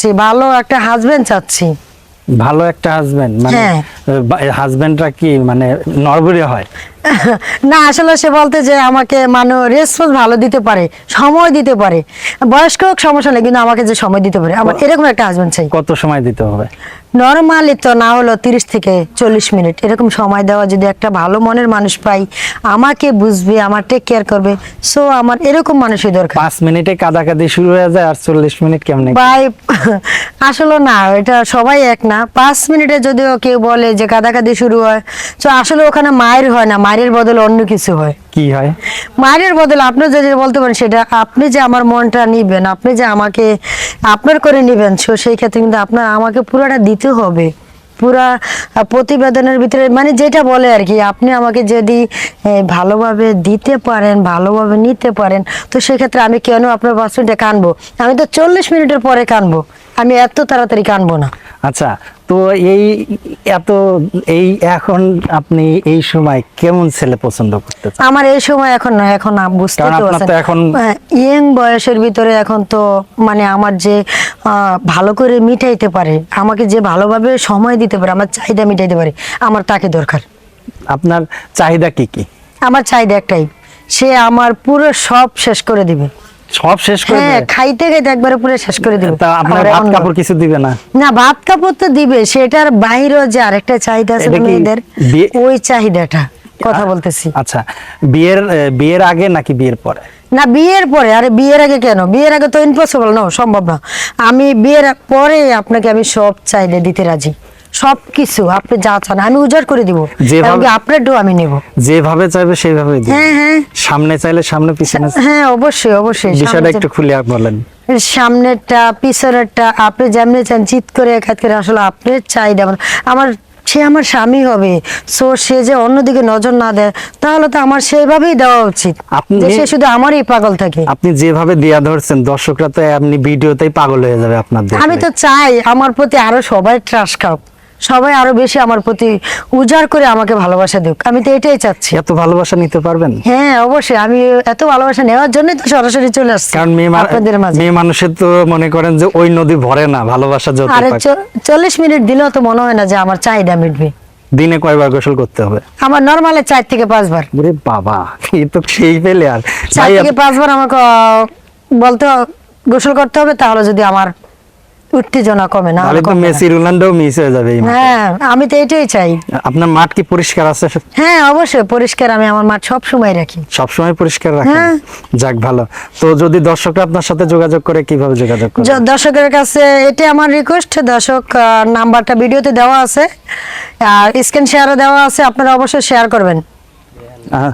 চাচ্ছি ভালো একটা হাজবেন্ড চাচ্ছি ভালো একটা হাজবেন্ড মানে হ্যাঁ। হাজবেন্ডরা কি মানে নরবরে হয় না আসলে সে বলতে যে আমাকে মানে রেসপন্স ভালো দিতে পারে সময় দিতে পারে। বয়স্ক হোক সমস্যা নেই কিন্তু আমাকে যে সময় দিতে পারে। আমার এরকম একটা হাজবেন্ড চাই। কত সময় দিতে হবে? নর্মালি তো না হলো তিরিশ থেকে চল্লিশ মিনিট। এরকম সময় দেওয়া যদি একটা ভালো মনের মানুষ পাই আমাকে বুঝবে আমার টেক কেয়ার করবে। সো আমার এরকম মানুষই দরকার। পাঁচ মিনিটে কাদাকাদি শুরু হয়ে যায় আর চল্লিশ মিনিট কেমনে? ভাই আসলে না এটা সবাই এক না। পাঁচ মিনিটে যদিও কেউ বলে যে কাদা কাদাকাদি শুরু হয় তো আসলে ওখানে মায়ের হয় না। মায়ের বদলে অন্য কিছু হয়। কি হয়? মায়ের বদলে আপনি যদি বলতে পারেন সেটা আপনি যে আমার মনটা নিবেন আপনি যে আমাকে আপনার করে নিবেন সো সেই ক্ষেত্রে কিন্তু আপনার আমাকে পুরোটা দিতে হবে। পুরা প্রতিবেদনের ভিতরে মানে যেটা বলে আর কি আপনি আমাকে যদি ভালোভাবে দিতে পারেন ভালোভাবে নিতে পারেন তো সেক্ষেত্রে আমি কেন আপনার পাঁচ মিনিটে কানবো? আমি তো চল্লিশ মিনিটের পরে কানবো। আমি এত তাড়াতাড়ি কানবো না। আচ্ছা তো এই এত এই এখন আপনি এই সময় কেমন ছেলে পছন্দ করতে চান? আমার এই সময় এখন না এখন বুঝতে তো। এখন- হ্যাঁ, ইয়ং বয়সের ভিতরে এখন তো মানে আমার যে ভালো করে মিটাইতে পারে আমাকে যে ভালোভাবে সময় দিতে পারে আমার চাহিদা মিটাইতে পারে আমার তাকে দরকার। আপনার চাহিদা কি কি? আমার চাহিদা একটাই সে আমার পুরো সব শেষ করে দিবে। সব শেষ করে হ্যাঁ খাইতে খাইতে একবারে পুরো শেষ করে দিবে। তা আপনার ভাত কাপড় কিছু দিবে না? না ভাত কাপড় তো দিবে সেটার বাইরেও যে আরেকটা চাহিদা আছে মেয়েদের ওই চাহিদাটা। কথা বলতেছি। আচ্ছা বিয়ের বিয়ের আগে নাকি বিয়ের পরে? না বিয়ের পরে আরে বিয়ের আগে কেন? বিয়ের আগে তো ইম্পসিবল না সম্ভব না। আমি বিয়ের পরে আপনাকে আমি সব চাইলে দিতে রাজি। সব কিছু আপনি যা চান আমি উজাড় করে দিব। যেভাবে- আপনার ডো আমি নেব। যেভাবে চাইবে সেইভাবে দিবে হ্যাঁ হ্যাঁ। সামনে চাইলে সামনে পিছনে হ্যাঁ অবশ্যই অবশ্যই। বিষয়টা একটু খুলে বলেন। যে- সামনেরটা পিছনেরটা আপনি যেমনি চান চিত করে এক হাত করে আসলে আপনার চাহিদা আমার- আমার সে আমার স্বামী হবে সো সে যে অন্যদিকে নজর না দেয় তাহলে তো আমার সেইভাবেই দেওয়া উচিত। আপনি- সে শুধু আমারই পাগল থাকে। আপনি যেভাবে দিয়া ধরছেন দর্শকরা তো এমনি ভিডিওতেই পাগল হয়ে যাবে আপনার আমি তো চাই আমার প্রতি আরও সবাই ট্রাস্ট খাও সবাই আরও বেশি আমার প্রতি উজাড় করে আমাকে ভালোবাসা দিক। আমি তো এটাই চাচ্ছি। এত ভালোবাসা নিতে পারবেন? হ্যাঁ অবশ্যই। আমি এত ভালোবাসা নেওয়ার জন্যই তো সরাসরি চলে আসছি কারণ মেয়ে আপনাদের মাঝে। মেয়ে মানুষের তো মনে করেন যে ওই নদী ভরে না ভালোবাসা যত আরে পাক। চ- চল্লিশ মিনিট দিলেও তো মনে হয় না যে আমার চাহিদা মিটবে। দিনে কয়বার গোসল করতে হবে? আমার নর্মালে চার থেকে পাঁচবার। ওরে বাবা এই তো সেই পেলে আর চার ভাই, থেকে পাঁচবার আমাকে আহ, বলতে গোসল করতে হবে তাহলে যদি আমার উত্তেজনা কমে না তাহলে তো মেসি রোনাল্ডো মিস হয়ে যাবে এই। হ্যাঁ আমি তো এটাই চাই। আপনার মাঠ কি পরিষ্কার আছে? হ্যাঁ অবশ্যই পরিষ্কার আমি আমার মাঠ সব সময় রাখি। সবসময় পরিষ্কার রাখেন? হ্যাঁ। যাক ভালো। তো যদি দর্শকরা আপনার সাথে যোগাযোগ করে কীভাবে যোগাযোগ করে? দর্শকের কাছে এটা আমার রিকোয়েস্ট দর্শক নাম্বারটা ভিডিওতে দেওয়া আছে। আর স্ক্রিন শেয়ারও দেওয়া আছে আপনারা অবশ্যই শেয়ার করবেন। আহ,